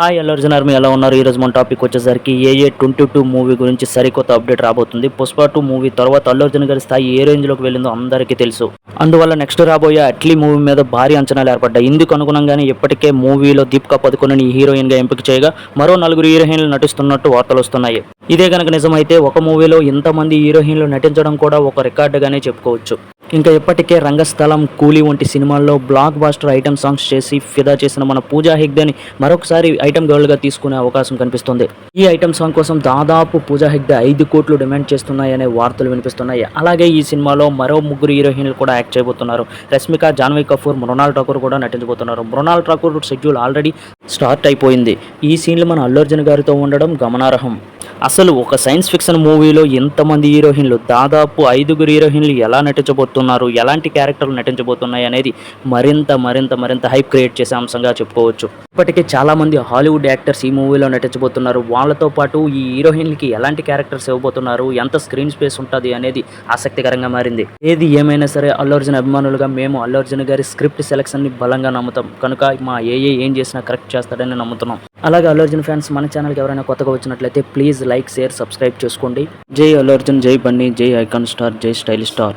Hi Allu Arjun army ఎలా ఉన్నారు? ఈరోజు మన టాపిక్ వచ్చేసరికి ఏఏ ట్వంటీ టూ మూవీ గురించి సరికొత్త అప్డేట్ రాబోతుంది. పుష్ప టూ మూవీ తర్వాత అల్లర్జున్ గారి స్థాయి ఏ రేంజ్లోకి వెళ్ళిందో అందరికీ తెలుసు. అందువల్ల నెక్స్ట్ రాబోయే అట్లీ మూవీ మీద భారీ అంచనాలు ఏర్పడ్డాయి. ఇందుకు అనుగుణంగానే ఇప్పటికే మూవీలో దీపికా పదుకొనని హీరోయిన్గా ఎంపిక చేయగా మరో నలుగురు హీరోయిన్లు నటిస్తున్నట్టు వార్తలు వస్తున్నాయి. ఇదే కనుక నిజమైతే ఒక మూవీలో ఇంతమంది హీరోయిన్లు నటించడం కూడా ఒక రికార్డుగానే చెప్పుకోవచ్చు. ఇంకా ఇప్పటికే రంగస్థలం కూలీ వంటి సినిమాల్లో బ్లాక్ బాస్టర్ ఐటమ్ సాంగ్స్ చేసి ఫిదా చేసిన మన పూజా హెగ్దేని మరొకసారి ఐటమ్ గర్ల్గా తీసుకునే అవకాశం కనిపిస్తుంది. ఈ ఐటమ్ సాంగ్ కోసం దాదాపు పూజా హెగ్డే ఐదు కోట్లు డిమాండ్ చేస్తున్నాయనే వార్తలు వినిపిస్తున్నాయి. అలాగే ఈ సినిమాలో మరో ముగ్గురు హీరోయిన్లు కూడా యాక్ట్ చేయబోతున్నారు. రష్మిక జాన్వీ కపూర్ మృణాల్ ఠాకూర్ కూడా నటించబోతున్నారు. Mrunal Thakur schedule already start అయిపోయింది. ఈ సీన్లు మన అల్లు అర్జున్ గారితో ఉండడం గమనార్హం. అసలు ఒక సైన్స్ ఫిక్షన్ మూవీలో ఎంతమంది హీరోయిన్లు? దాదాపు ఐదుగురు హీరోయిన్లు ఎలా నటించబోతున్నారు? ఎలాంటి క్యారెక్టర్లు నటించబోతున్నాయి అనేది మరింత మరింత మరింత హైప్ క్రియేట్ చేసే అంశంగా చెప్పుకోవచ్చు. ఇప్పటికే చాలా మంది హాలీవుడ్ యాక్టర్స్ ఈ మూవీలో నటించబోతున్నారు. వాళ్ళతో పాటు ఈ హీరోయిన్లకి ఎలాంటి క్యారెక్టర్స్ ఇవ్వబోతున్నారు? ఎంత స్క్రీన్ స్పేస్ ఉంటుంది అనేది ఆసక్తికరంగా మారింది. ఏది ఏమైనా సరే అల్లు అర్జున్ అభిమానులుగా మేము అల్లు అర్జున్ గారి స్క్రిప్ట్ సెలెక్షన్ని బలంగా నమ్ముతాం. కనుక మా ఏఏ ఏ ఏం చేసినా కరెక్ట్ చేస్తాడని నమ్ముతున్నాం. అలాగే అల్లు అర్జున్ ఫ్యాన్స్ మన ఛానల్కి ఎవరైనా కొత్తగా వచ్చినట్లయితే ప్లీజ్ లైక్ షేర్ సబ్స్క్రైబ్ చేసుకోండి. జై Allu Arjun Jai Bunny Jai icon star Jai style star